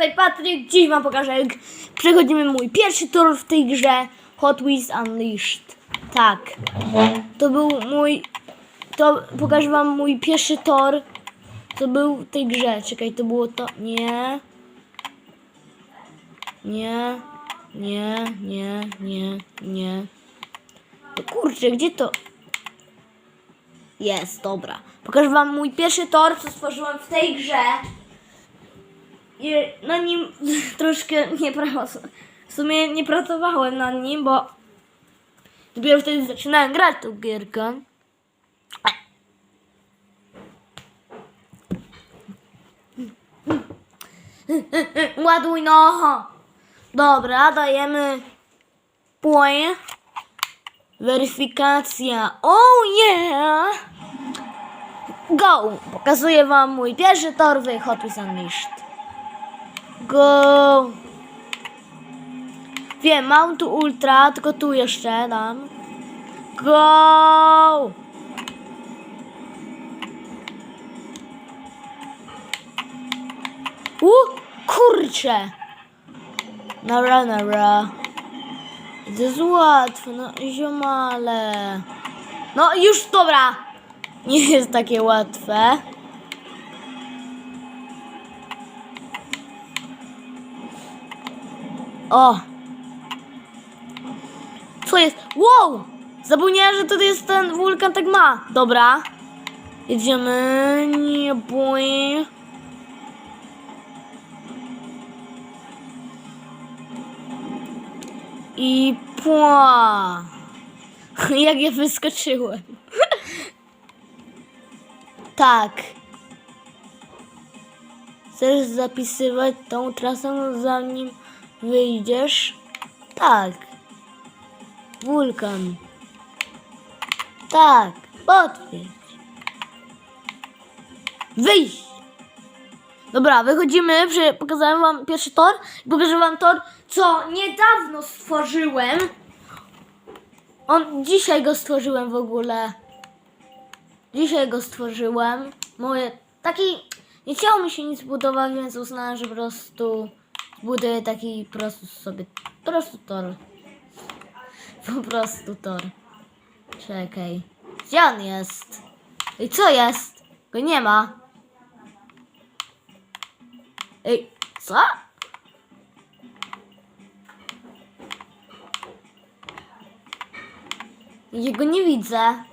tutaj Patryk. Dziś wam pokażę, jak przechodzimy mój pierwszy tor w tej grze Hot Wheels Unleashed. Tak. To był mój... To pokażę wam mój pierwszy tor. To był w tej grze. Czekaj, to było to... Nie. Nie. Nie, nie, nie, nie. No kurczę, gdzie to... Jest, dobra. Pokażę wam mój pierwszy tor, co stworzyłem w tej grze. Na nim troszkę nie pracowałem. W sumie nie pracowałem nad nim, bo dopiero wtedy zaczynałem grać tą gierkę. Ładuj no! Dobra, dajemy point. Weryfikacja. Oh yeah! Go! Pokazuję wam mój pierwszy tor w Hot Wheels Unleashed. Go! Wiem, mam tu ultra, tylko tu jeszcze dam. Go! U, kurczę! Nara, nara. To jest łatwe, no ziomale. No już, dobra. Nie jest takie łatwe. O! Co jest? Wow! Zapomniałem, że tutaj jest ten wulkan tak ma. Dobra. Jedziemy. Nie. I pła. Jak ja wyskoczyłem. tak. Chcesz zapisywać tą trasę zanim wyjdziesz? Tak. Wulkan. Tak. Potwierdź. Wyjść. Dobra, wychodzimy. Pokazałem wam pierwszy tor. Pokażę wam tor, co niedawno stworzyłem. On dzisiaj go stworzyłem w ogóle. Dzisiaj go stworzyłem. Moje taki. Nie chciało mi się nic budować, więc uznałem, że po prostu zbuduję taki po prostu sobie. Po prostu tor. Po prostu tor. Czekaj. Gdzie on jest? I co jest? Go nie ma. Ej, co? Jego nie widzę.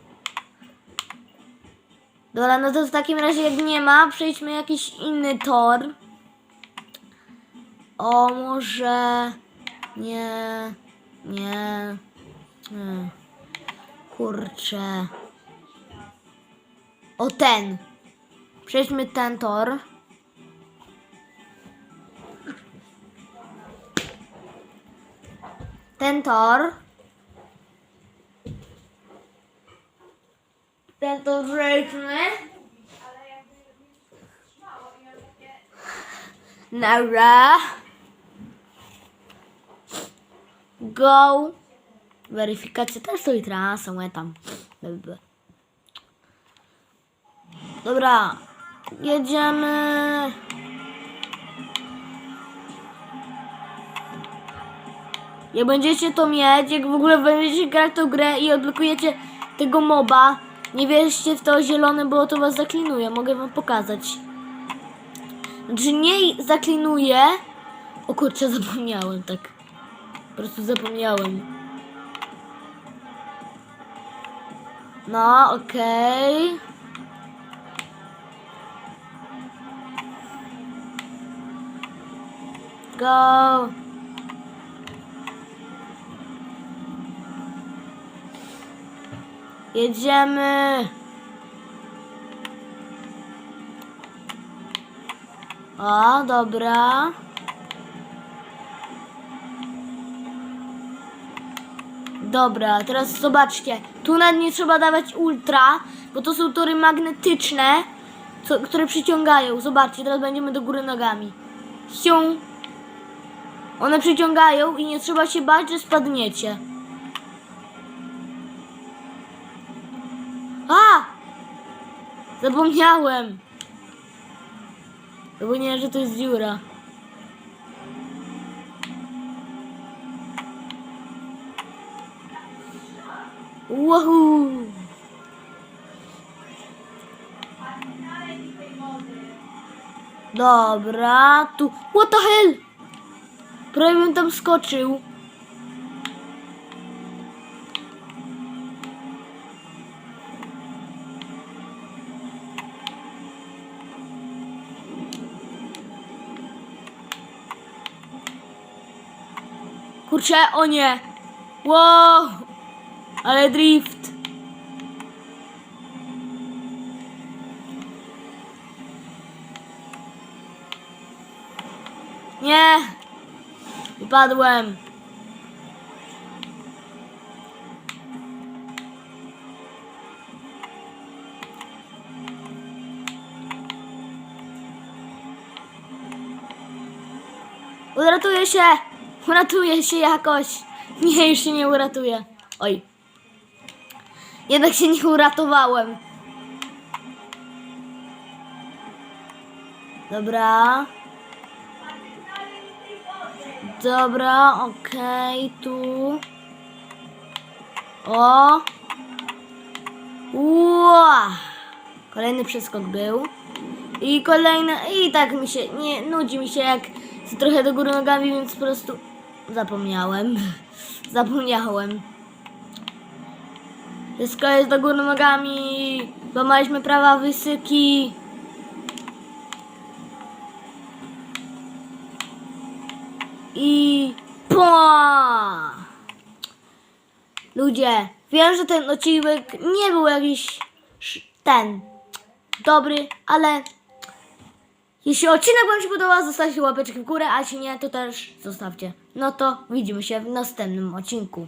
Dobra, no to w takim razie jak nie ma, przejdźmy jakiś inny tor. O, może... Nie... Nie... nie. Kurczę... O, ten. Przejdźmy ten tor. Ten tor. Ten tor przejdźmy. Nara. Go. Weryfikacja też stoi trasą, ja tam. Dobra. Jedziemy. Jak będziecie to mieć, jak w ogóle będziecie grać tą grę i odblokujecie tego moba, nie wierzcie w to zielone, bo to was zaklinuje. Mogę wam pokazać. Znaczy nie zaklinuje. O kurczę, zapomniałem tak. Prostu zapomniałem. No, okej. Go. Jedziemy. O, dobra. Dobra, teraz zobaczcie. Tu nad nie trzeba dawać ultra, bo to są tory magnetyczne, co, które przyciągają. Zobaczcie, teraz będziemy do góry nogami. Sią. One przyciągają i nie trzeba się bać, że spadniecie. A! Zapomniałem. Zapomniałem, że to jest dziura. Wahoo! Dobra, tu. What the hell? Prawie bym tam skoczył. Kurczę, o nie! Wow! Ale drift! Nie! Wypadłem! Uratuję się! Uratuję się jakoś! Nie, już się nie uratuję. Oj. Jednak się nie uratowałem. Dobra. Dobra, okej, tu. O! Ła! Kolejny przeskok był. I kolejny. I tak mi się. Nie nudzi mi się jak trochę do góry nogami, więc po prostu zapomniałem. Zapomniałem. Wszystko jest do góry nogami. Złamaliśmy prawa wysyki. I pła! Ludzie, wiem, że ten odcinek nie był jakiś ten dobry, ale jeśli odcinek Wam się podobał, zostawcie łapeczkę w górę, a jeśli nie, to też zostawcie. No to widzimy się w następnym odcinku.